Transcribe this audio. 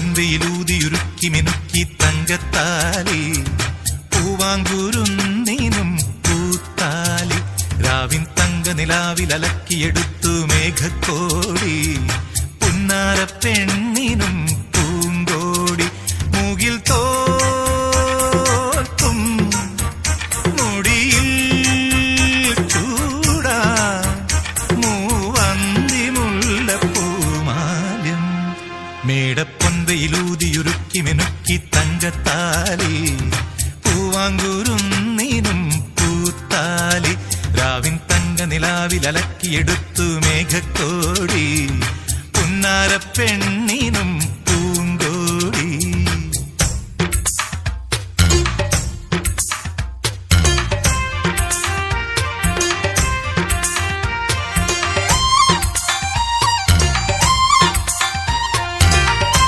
പൊന്തിയിലൂതിയുരുക്കി മിനുക്കി തങ്കത്താലി. പൂവാങ്കുരുന്നിനും പൂത്താലി. രാവിൻ തങ്ക നിലാവിലലക്കിയെടുത്തു മേഘക്കോടി മേടപ്പൊന്തയിലൂതിയുരുക്കി മെനുക്കി തങ്കത്താലി. പൂവാങ്കുരുന്നിനും പൂത്താലി. രാവിൻ തങ്ക നിലാവിലലക്കിയെടുത്തു മേഘക്കോടി. പുന്നാര പെണ്ണിനും